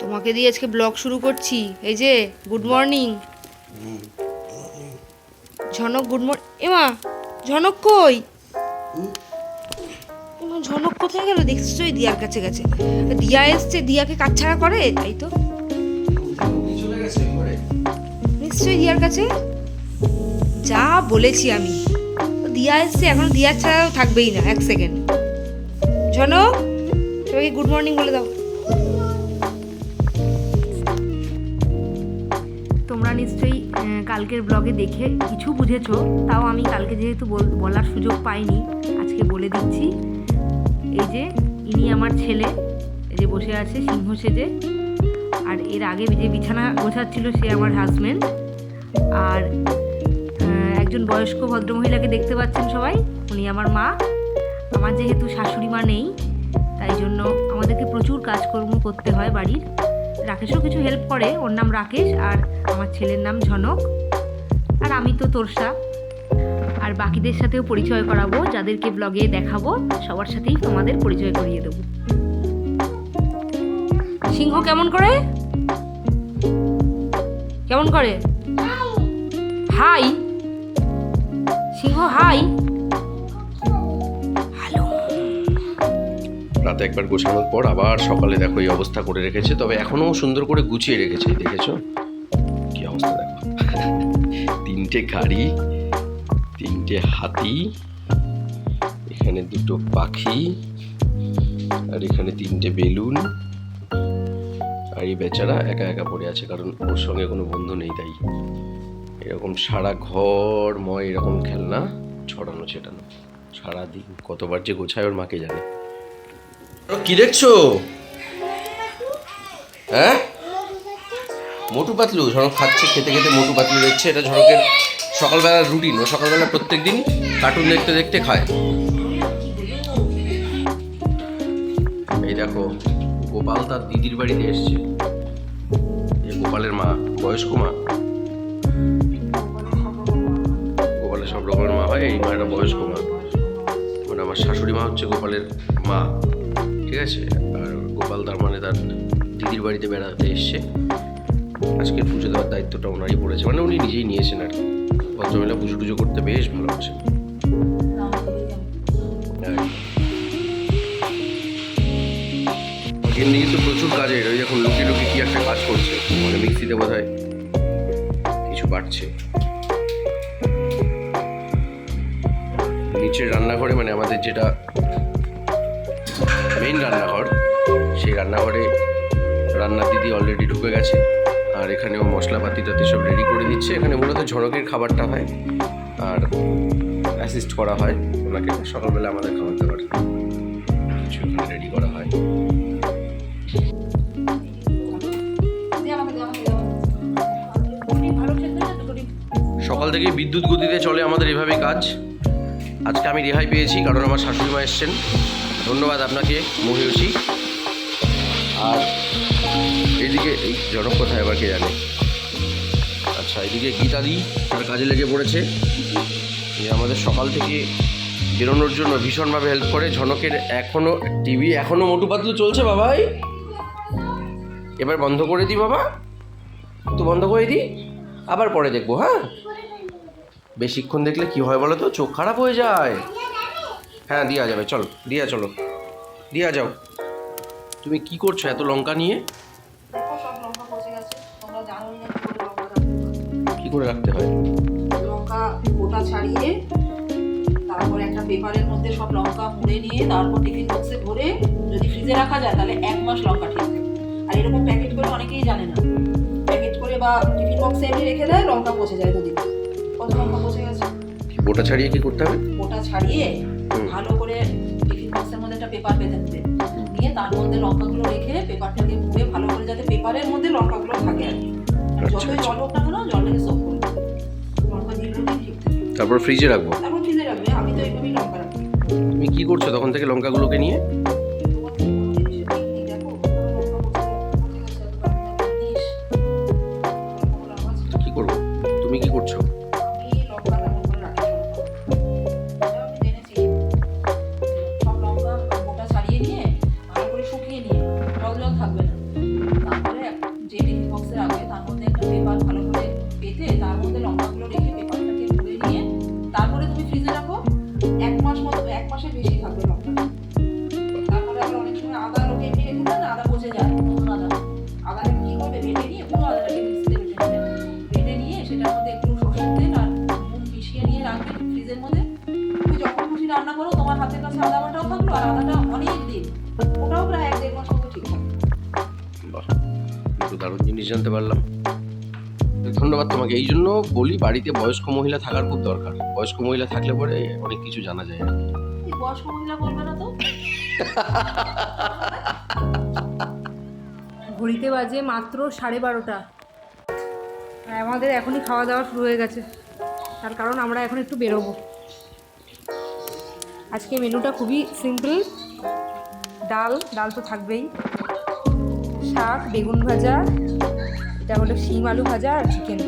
তোমাকে দিয়ে আজকে ব্লগ শুরু করছি। এই যে good morning Jhanak good morning এমা ঝনক কই? ঝনক কোথায় গেল? দেখছ ওই দিয়ার কাছে গেছে দিয়া এসছে, দিয়াকে কাছছাড়া করে, তাই তো? নিশ্চয়ই দিয়ার কাছে? যা বলেছি আমি। দিয়া এসছে, এখন দিয়ার ছাড়াও থাকবেই না, এক সেকেন্ড ঝনক সবাইকে গুড মর্নিং বলে দাও। তোমরা নিশ্চয়ই কালকের ব্লগে দেখে কিছু বুঝেছ। তাও আমি কালকে যেহেতু বল- বলার সুযোগ পাইনি, আজকে বলে দিচ্ছি। এই যে, ইনি আমার ছেলে যে বসে আছে সিংহ সেজে। আর এর আগে যে বিছানা গোছাচ্ছিল সে আমার হাজব্যান্ড আর একজন বয়স্ক ভদ্রমহিলাকে দেখতে পাচ্ছেন সবাই, উনি আমার মা। আমার যেহেতু শাশুড়ি মা নেই, তাই জন্য আমাদেরকে প্রচুর কাজকর্ম করতে হয় বাড়ির। রাকেশও কিছু হেল্প করে। ওর নাম রাকেশ আর আমার ছেলের নাম ঝনক। আর আমি তো তোরসা। আর বাকিদের সাথেও পরিচয় করাবো যাদেরকে ব্লগে দেখাবো সবার সাথেই তোমাদের পরিচয় করিয়ে দেবো। সিংহ কেমন করে? কেমন করে? হাই সিংহ হাই রাতে একবার গোছানোর পর আবার সকালে দেখো এই অবস্থা করে রেখেছে, তবে এখনও সুন্দর করে গুছিয়ে রেখেছে, দেখেছ? কি অবস্থা দেখো। তিনটে গাড়ি, তিনটে হাতি, এখানে দুটো পাখি, আর এখানে তিনটে বেলুন। আর এই বেচারা একা একা পড়ে আছে, কারণ ওর সঙ্গে কোনো বন্ধু নেই তাই। এরকম সারা ঘর ময় এরকম খেলনা, ছড়ানো, ছেটানো। সারাদিন কতবার যে গোছায় ওর মাকে জানে। কি দেখছ? হ্যাঁ? মোটু পাতলু ঝড়ক খাচ্ছে, খেতে খেতে মোটু পাতলু দেখছে। এটা ঝড়কের সকালবেলার রুটিন ও সকালবেলা প্রত্যেক দিন কার্টুন দেখতে দেখতে খায়। এই দেখো, গোপাল তার দিদির বাড়িতে এসছে। এই গোপালের মা, বয়স্ক মা। গোপালের সব রকমের মা হয়, এই মায়েরা বয়স্ক মা। মানে আমার শাশুড়ি মা হচ্ছে গোপালের মা। ঠিক আছে? আর গোপাল তার মানে তার দিদির বাড়িতে বেড়াতে এসছে। আজকের পুজো দেওয়ার দায়িত্বটা ওনারই পড়েছে। মানে উনি নিজেই নিয়েছেন আর কি। ভদ্রমহিলা পুজো টুজো করতে বেশ ভালোবাসেন। এমনি কিন্তু প্রচুর কাজের। ওই এখন লুকিয়ে লুকিয়ে কি একটা কাজ করছে। মানে মিক্সিতে বোধ হয় কিছু বাড়ছে। নিচের রান্নাঘরে মানে আমাদের যেটা মেইন রান্নাঘর, সেই রান্নাঘরে রান্নার দিদি অলরেডি ঢুকে গেছে। আর এখানেও মশলাপাতি টাতি সব রেডি করে দিচ্ছে এখানে মূলত ঝড়কের খাবারটা হয় আর অ্যাসিস্ট করা হয়। ওনাকে সকালবেলা আমাদের খাবার দাবার কিছু রেডি করা হয়। সকাল থেকে বিদ্যুৎ গতিতে চলে আমাদের এভাবেই কাজ। আজকে আমি রেহাই পেয়েছি কারণ আমার শাশুড়ি মা এসছেন। ধন্যবাদ আপনাকে, মহিষী। আর এইদিকে, এই জনক কোথায় আবার কে জানে? আচ্ছা এদিকে গীতাদি তার কাজে লেগে পড়েছে। আমাদের সকাল থেকে বেরোনোর জন্য ভীষণভাবে হেল্প করে। ঝনকের এখনও টিভি এখনও মোটু পাতলু চলছে বাবাই। এবার বন্ধ করে দিই বাবা। তো বন্ধ করে দিই আবার পরে দেখব হ্যাঁ? বেশিক্ষণ দেখলে কি হয় বলো তো চোখ খারাপ হয়ে যায়। হ্যাঁ দিয়া যাবে চলো দিয়া চলো দিয়া যাও। তুমি কি করছ এত লঙ্কা নিয়ে? কি করে রাখতে হয়। লঙ্কা গোটা ছাড়িয়ে তারপর একটা পেপারের মধ্যে সব লঙ্কা মুড়ে নিয়ে তারপর টিফিন বক্সে ভরে যদি ফ্রিজে রাখা যায় তাহলে এক মাস লঙ্কা ঠিক থাকে আর এরকম প্যাকেট করে অনেকেই জানে না। প্যাকেট করে বা টিফিন বক্সে এমনি রেখে দেয় লঙ্কা পচে যায় দুদিন। কত লঙ্কা পচে গেছে? বোটা ছাড়িয়ে কি করতে হবে? গোটা ছাড়িয়ে পেপার পেতে দিতে নিয়ে তার মধ্যে লঙ্কাগুলো রেখে পেপারটাকে মুড়ে ভালো করে যাতে পেপারের মধ্যে লঙ্কাগুলো থাকে। আর কি আচ্ছা, যতই আচ্ছা। জল হোক না কেন জলটাকে সোপ করে লঙ্কা ঠিক তারপর ফ্রিজে রাখব? তারপর ফ্রিজে রাখবে। আমি তো এইভাবেই লঙ্কা রাখি তুমি কি করছ তখন থেকে লঙ্কাগুলোকে নিয়ে? দারুণ জিনিস জানতে পারলাম। ধন্যবাদ তোমাকে। এই জন্য বলি, বাড়িতে বয়স্ক মহিলা থাকার খুব দরকার। বয়স্ক মহিলা থাকলে পরে অনেক কিছু জানা যায়। না তো ঘড়িতে বাজে মাত্র সাড়ে বারোটা। আমাদের এখনই খাওয়া দাওয়া শুরু হয়ে গেছে। তার কারণ আমরা এখন একটু বেরোবো। আজকে মেনুটা খুবই সিম্পল। ডাল ডাল তো থাকবেই। শাক বেগুন ভাজা এটা হলো শিম আলু ভাজা আর চিকেন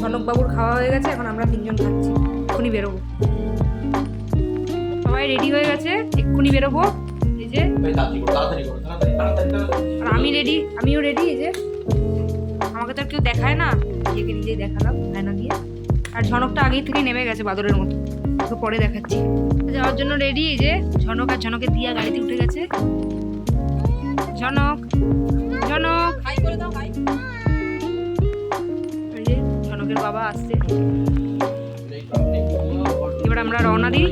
ঝনকবাবুর খাওয়া হয়ে গেছে এখন আমরা তিনজন খাচ্ছি। এক্ষুনি বেরোবো। সবাই রেডি হয়ে গেছে? এক্ষুনি বেরোবো। এই যে। আর আমি রেডি আমিও রেডি এই যে। আমাকে তো আর কেউ দেখায় না। নিজেকে নিজেই দেখালাম আয়না দিয়ে। আর ঝনকটা আগেই থেকে নেমে গেছে বাদরের মতো। তো পরে দেখাচ্ছি। যাওয়ার জন্য রেডি এই যে ঝনক আর ঝনকের দিয়া গাড়িতে উঠে গেছে। ঝনক ঝনক। ঝনকের বাবা আসছে। এবার আমরা রওনা দিই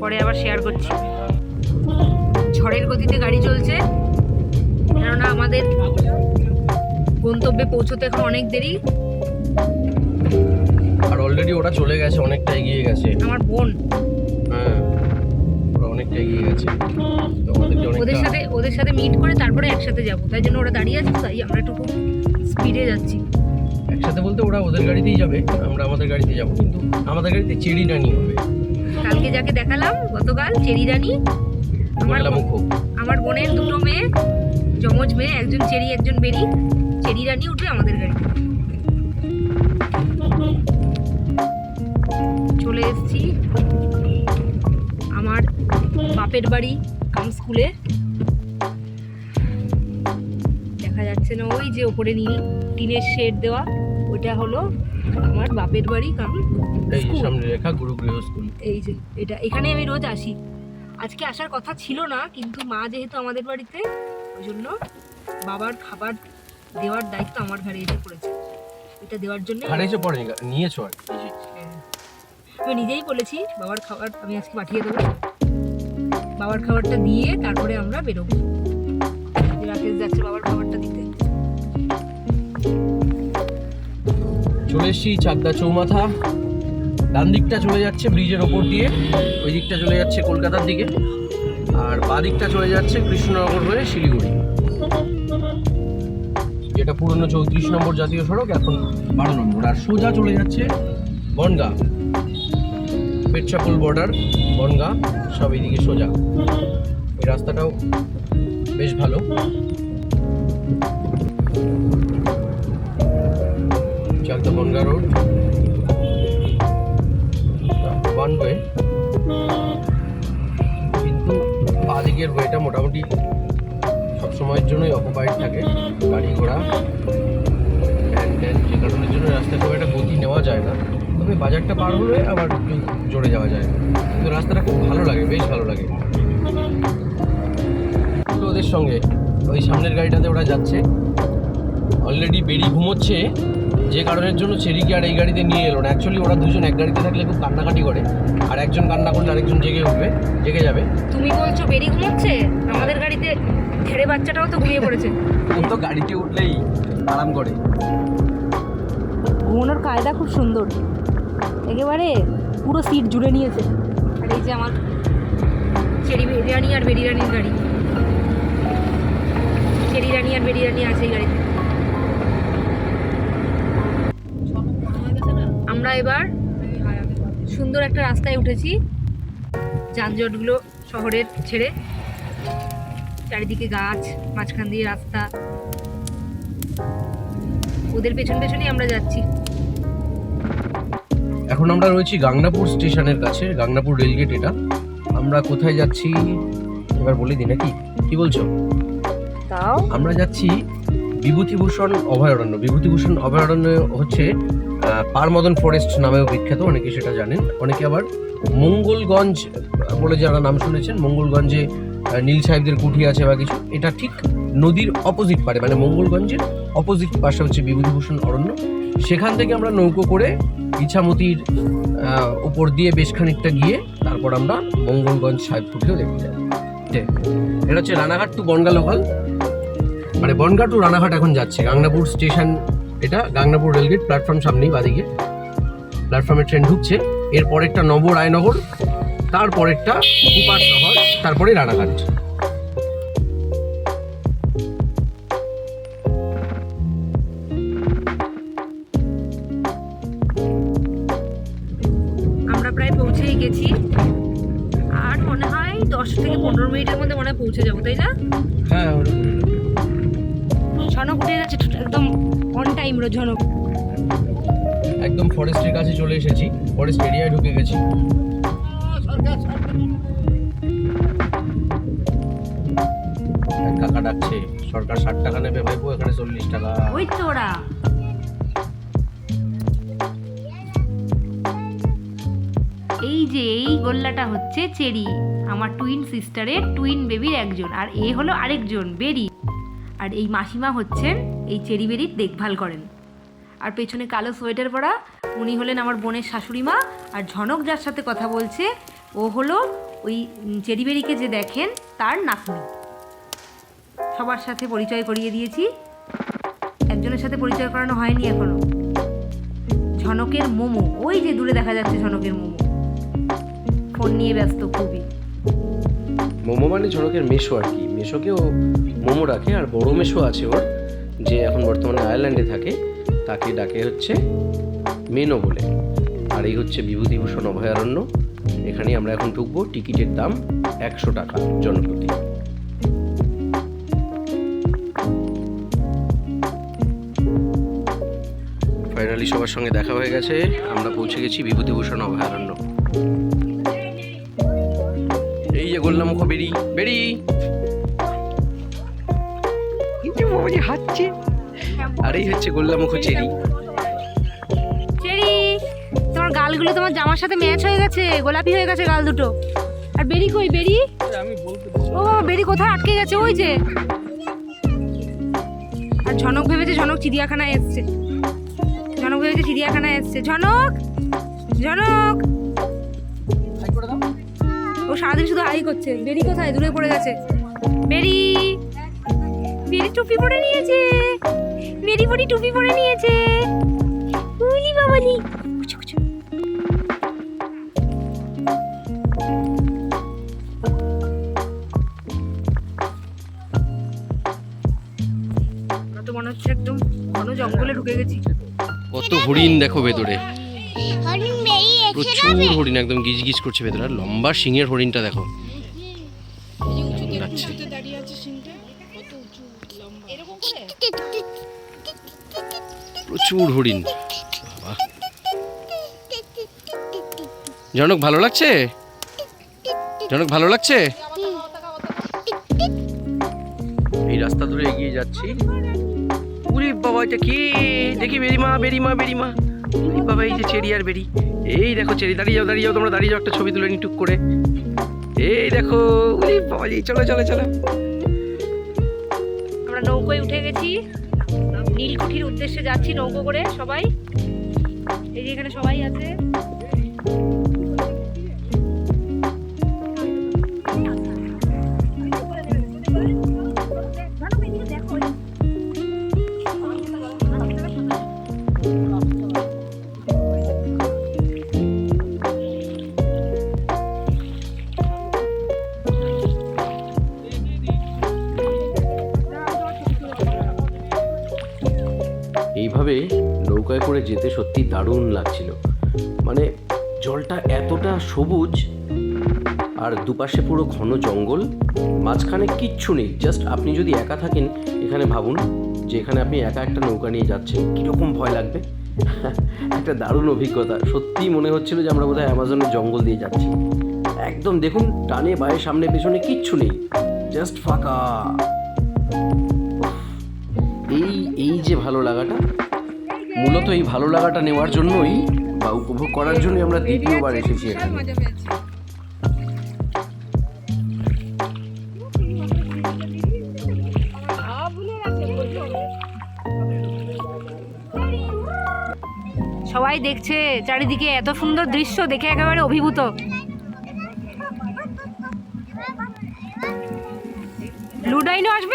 পরে আবার শেয়ার করছি। ঝড়ের গতিতে গাড়ি চলছে। কেননা আমাদের গন্তব্যে পৌঁছতে এখন অনেক দেরি। অলরেডি ওরা চলে গেছে অনেকটা এগিয়ে গেছে। আমার বোন। হ্যাঁ ওরা অনেকটা এগিয়ে গেছে। ওদের সাথে ওদের সাথে মিট করে তারপরে একসাথে যাব। তাই জন্য ওরা দাঁড়িয়ে আছে তাই আমরা একটু খুব স্পিডে যাচ্ছি। একসাথে বলতে ওরা ওদের গাড়িতেই যাবে আমরা আমাদের গাড়িতে যাব কিন্তু আমাদের গাড়িতে চেরি রানি হবে। কালকে যাকে দেখালাম গতকাল চেরি রানী আমার আমার বোনের দুটো মেয়ে যমজ মেয়ে একজন চেরি একজন বেরি। চেরি রানি উঠবে আমাদের গাড়িতে। এসেছি আমার বাপের বাড়ি কাম স্কুলে দেখা যাচ্ছে না ওই যে ওপরে নীল টিনের শেড দেওয়া ওটা হলো আমার বাপের বাড়ি কাম। সামনে স্কুল এই যে এটা এখানে আমি রোজ আসি আজকে আসার কথা ছিল না কিন্তু মা যেহেতু আমাদের বাড়িতে ওই জন্য বাবার খাবার দেওয়ার দায়িত্ব আমার ঘরে এসে পড়েছে এটা দেওয়ার জন্য এসে পড়ে নিয়েছো আর। আমি নিজেই বলেছি, বাবার খাবার আমি আজকে পাঠিয়ে দেবো। বাবার খাবারটা দিয়ে তারপরে আমরা বেরোবো। রাকেশ যাচ্ছে বাবার খাবারটা দিতে। চলে এসছি চাকদা চৌমাথা। ডান দিকটা চলে যাচ্ছে ব্রিজের ওপর দিয়ে। ওই দিকটা চলে যাচ্ছে কলকাতার দিকে। আর বা দিকটা চলে যাচ্ছে কৃষ্ণনগর হয়ে শিলিগুড়ি। যেটা পুরনো চৌত্রিশ নম্বর জাতীয় সড়ক, এখন বারো নম্বর। আর সোজা চলে যাচ্ছে বনগা। পেটচাকুল বর্ডার বনগা, সব এইদিকে সোজা। এই রাস্তাটাও বেশ ভালো। Chakdah Bangaon road one way কিন্তু বাদিকের ওয়েটা মোটামুটি সবসময়ের জন্যই অকুপাইড থাকে। গাড়ি ঘোড়া। যে কারণের জন্য রাস্তায় খুব একটা গতি নেওয়া যায় না। তবে বাজারটা পার হলে আবার জোরে যাওয়া যায়। কিন্তু রাস্তাটা খুব ভালো লাগে বেশ ভালো লাগে। তো ওদের সঙ্গে ওই সামনের গাড়িটাতে ওরা যাচ্ছে। অলরেডি বেরি ঘুমোচ্ছে যে কারণের জন্য চেরিকে আর এই গাড়িতে নিয়ে এলো না। অ্যাকচুয়ালি ওরা দুজন এক গাড়িতে থাকলে খুব কান্নাকাটি করে। আর একজন কান্না করলে আরেকজন জেগে উঠবে জেগে যাবে। তুমি বলছো বেরি ঘুমোচ্ছে? আমাদের গাড়িতে ছেড়ে বাচ্চাটাও তো ঘুমিয়ে পড়েছে। ও তো গাড়িতে উঠলেই আরাম করে। ঘুমানোর কায়দা খুব সুন্দর। একেবারে পুরো সিট জুড়ে নিয়েছে। আর এই যে আমার চেরি বিরিয়ানি আর বেরিয়ানির গাড়ি। চেরি রানি আর বেরিয়ানি আছে এই গাড়িতে। আমরা এবার সুন্দর একটা রাস্তায় উঠেছি। যানজটগুলো শহরের ছেড়ে। চারিদিকে গাছ, মাঝখান দিয়ে রাস্তা। ওদের পেছন পেছনেই আমরা যাচ্ছি। এখন আমরা রয়েছি গাংনাপুর স্টেশনের কাছে গাংনাপুর রেলগেট এটা। আমরা কোথায় যাচ্ছি? এবার বলে দিই নাকি? কি বলছো? তাও? আমরা যাচ্ছি বিভূতিভূষণ অভয়ারণ্য। বিভূতিভূষণ অভয়ারণ্য হচ্ছে পারমদন ফরেস্ট নামেও বিখ্যাত অনেকে সেটা জানেন। অনেকে আবার মঙ্গলগঞ্জ বলে যারা নাম শুনেছেন মঙ্গলগঞ্জে নীল সাহেবদের কুঠি আছে বা কিছু এটা ঠিক নদীর অপোজিট পারে। মানে মঙ্গলগঞ্জের অপোজিট পাশে হচ্ছে বিভূতিভূষণ অরণ্য। সেখান থেকে আমরা নৌকো করে ইছামতির উপর দিয়ে বেশ খানিকটা গিয়ে তারপর আমরা মঙ্গলগঞ্জ সাহেবপুরকেও দেখতে যাই। এটা হচ্ছে রানাঘাট টু বনগা লোকাল মানে বনগা টু রানাঘাট এখন যাচ্ছে। গাংনাপুর স্টেশন, এটা গাংনাপুর রেলগেট প্ল্যাটফর্ম সামনেই বাদিকে। প্ল্যাটফর্মে ট্রেন ঢুকছে। এর পরেরটা নব রায়নগর তারপরেরটা কুপার শহর, তারপরে রানাঘাট। টাইম রো ঝনক একদম ফরেস্টের কাছে চলে এসেছি ফরেস্ট এরিয়ায় ঢুকে গেছি। কাকা ডাকছে সরকার ষাট টাকা নেবে ভাইপো এখানে চল্লিশ টাকা। ওই তো ওরা এই যে এই গোল্লাটা হচ্ছে চেরি আমার টুইন সিস্টারের টুইন বেবির একজন আর এ হলো আরেকজন বেরি। আর এই মাসিমা হচ্ছেন এই চেরি বেরির দেখভাল করেন। আর পেছনে কালো সোয়েটার পরা উনি হলেন আমার বোনের শাশুড়ি মা আর ঝনক যার সাথে কথা বলছে ও হলো ওই উম, চেরি বেরিকে যে দেখেন তার নাতনি। সবার সাথে পরিচয় করিয়ে দিয়েছি। একজনের সাথে পরিচয় করানো হয়নি এখনও। ঝনকের মোমো ওই যে দূরে দেখা যাচ্ছে ঝনকের মোমো। ফোন নিয়ে ব্যস্ত খুবই। মোমো মানে ঝড়কের মেশো আর কি। মেশোকেও মোমো রাখে আর বড় মেশো আছে ওর, যে এখন বর্তমানে আয়ারল্যান্ডে থাকে, তাকে ডাকে হচ্ছে মেনো বলে। আর এই হচ্ছে বিভূতিভূষণ অভয়ারণ্য। এখানে আমরা এখন ঢুকবো, টিকিটের দাম একশো টাকা জনপ্রতি। ফাইনালি সবার সঙ্গে দেখা হয়ে গেছে, আমরা পৌঁছে গেছি বিভূতিভূষণ অভয়ারণ্য। এই যে গোল্লামুখ বেরি বেরি হাঁটছে। আর এই হচ্ছে গোল্লামুখ চেরি। চেরি তোমার গালগুলো তোমার জামার সাথে ম্যাচ হয়ে গেছে গোলাপি হয়ে গেছে গাল দুটো। আর বেরি কই বেরি? ও বেরি কোথায় আটকে গেছে? ওই যে। আর ঝনক ভেবেছে ঝনক চিড়িয়াখানায় এসছে। ঝনক ভেবেছে চিড়িয়াখানায় এসছে। ঝনক ঝনক। ও সারাদিন শুধু হাই করছে। বেরি কোথায়? দূরে পড়ে গেছে। বেরি! বেরি টুপি পরে নিয়েছে। বেরি পরি টুপি পরে নিয়েছে। উলি বাবালি। মনে হচ্ছে একদম ঘন জঙ্গলে ঢুকে গেছি। কত হরিণ দেখো ভেতরে। হরিণ প্রচুর হরিণ একদম গিজ গিজ করছে ভেতরে। লম্বা সিংহের হরিণটা দেখো। প্রচুর হরিণ। জনক ভালো লাগছে? জনক ভালো লাগছে? এই রাস্তা ধরে এগিয়ে যাচ্ছি। উরি বাবা এটা কি? দেখি বেরিমা বেরিমা বেরিমা। বাবা এই যে চেরি আর বেরি। এই দেখো চেরি, দাঁড়িয়ে যাও দাঁড়িয়ে যাও, তোমরা দাঁড়িয়ে যাও, একটা ছবি তুলে নি টুক করে। এই দেখো উলি এই চলো চলো চলো। আমরা নৌকোয় উঠে গেছি। নীলকুঠির উদ্দেশ্যে যাচ্ছি নৌকো করে সবাই। এই যে এখানে সবাই আছে। এইভাবে নৌকায় করে যেতে সত্যি দারুণ লাগছিল। মানে জলটা এতটা সবুজ, আর দুপাশে পুরো ঘন জঙ্গল, মাঝখানে কিচ্ছু নেই। জাস্ট আপনি যদি একা থাকেন, এখানে ভাবুন যে এখানে আপনি একা একটা নৌকা নিয়ে যাচ্ছেন, কীরকম ভয় লাগবে? একটা দারুণ অভিজ্ঞতা। সত্যিই মনে হচ্ছিল যে আমরা বোধহয় অ্যামাজনের জঙ্গল দিয়ে যাচ্ছি। একদম দেখুন, ডানে, বায়ে, সামনে, পেছনে কিচ্ছু নেই। জাস্ট ফাঁকা। এই যে ভালো লাগাটা মূলত এই ভালো লাগাটা নেওয়ার জন্যই বা উপভোগ করার জন্যই আমরা দ্বিতীয়বার এসেছি এখানে। সবাই দেখছে চারিদিকে এত সুন্দর দৃশ্য দেখে একেবারে অভিভূত। লুডাইনো আসবে?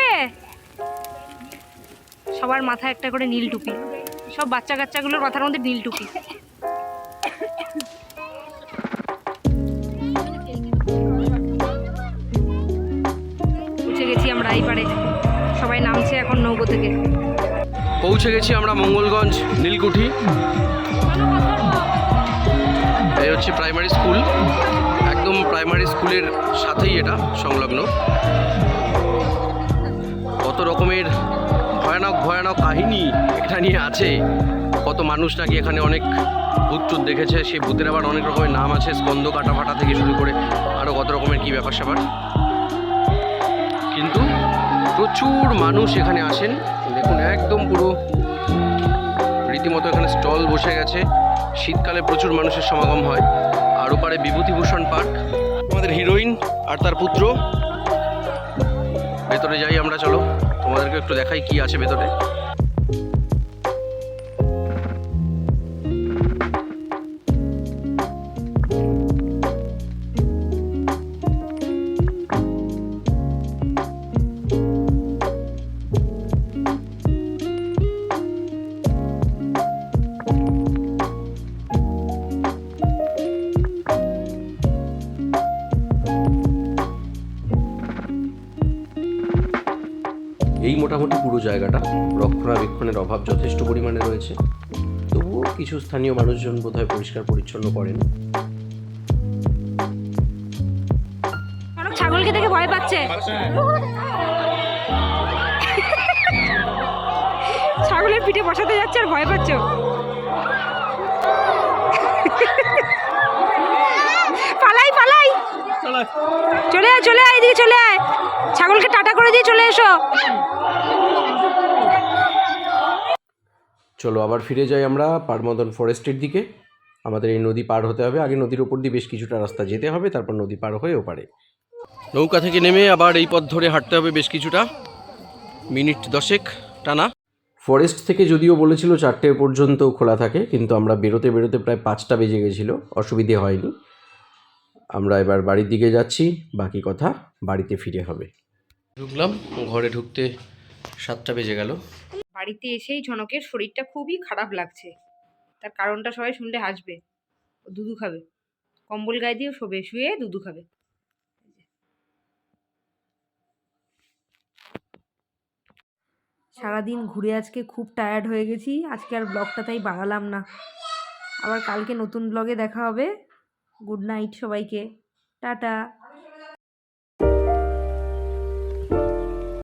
সবার মাথায় একটা করে নীল টুপি। সব বাচ্চা কাচ্চাগুলোর মাথার মধ্যে নীল টুপি। পৌঁছে গেছি আমরা এই পারে সবাই নামছে এখন নৌকো থেকে। পৌঁছে গেছি আমরা মঙ্গলগঞ্জ, নীলকুঠি। এই হচ্ছে প্রাইমারি স্কুল একদম প্রাইমারি স্কুলের সাথেই এটা সংলগ্ন। কত রকমের ভয়ানক ভয়ানক কাহিনী এটা নিয়ে আছে। কত মানুষ নাকি এখানে অনেক ভূত টুত দেখেছে সেই ভূতের আবার অনেক রকমের নাম আছে স্কন্দ কাটা ফাটা থেকে শুরু করে আরও কত রকমের কী ব্যাপার স্যাপার। কিন্তু প্রচুর মানুষ এখানে আসেন। দেখুন, একদম পুরো রীতিমতো এখানে স্টল বসে গেছে। শীতকালে প্রচুর মানুষের সমাগম হয়। আর ওপারে বিভূতিভূষণ পার্ক। আমাদের হিরোইন আর তার পুত্র। ভেতরে যাই আমরা, চলো। তোমাদেরকে একটু দেখাই কি আছে ভেতরে। জায়গাটা। রক্ষণাবেক্ষণের অভাব যথেষ্ট পরিমাণে রয়েছে। তবুও কিছু স্থানীয় মানুষজন বোধহয় পরিষ্কার পরিচ্ছন্ন করেন। ছাগলকে দেখে ভয় পাচ্ছে। ছাগলের পিঠে বসাতে যাচ্ছে আর ভয় পাচ্ছে। পালাই পালাই। চলে আয় চলে আয়, এদিকে চলে আয়। ছাগলকে টাটা করে দিয়ে চলে এসো। চলো আবার ফিরে যাই আমরা পারমদন ফরেস্টের দিকে। আমাদের এই নদী পার হতে হবে। আগে নদীর ওপর দিয়ে বেশ কিছুটা রাস্তা যেতে হবে, তারপর নদী পার হয়ে ওপারে। নৌকা থেকে নেমে আবার এই পথ ধরে হাঁটতে হবে বেশ কিছুটা। মিনিট দশেক টানা। ফরেস্ট থেকে যদিও বলেছিল চারটে পর্যন্ত খোলা থাকে, কিন্তু আমরা বেরোতে বেরোতে প্রায় পাঁচটা বেজে গেছিল, অসুবিধে হয়নি। আমরা এবার বাড়ির দিকে যাচ্ছি, বাকি কথা বাড়িতে ফিরে হবে। ঢুকলাম, ঘরে ঢুকতে সাতটা বেজে গেল। বাড়িতে এসেই ঝনকের শরীরটা খুবই খারাপ লাগছে। তার কারণটা সবাই শুনলে হাসবে। ও দুধু খাবে। কম্বল গায়ে দিয়ে শোবে, শুয়ে দুধু খাবে। সারাদিন ঘুরে আজকে খুব টায়ার্ড হয়ে গেছি। আজকে আর ব্লগটা তাই বাড়ালাম না। আবার কালকে নতুন ব্লগে দেখা হবে। গুড নাইট সবাইকে। টাটা।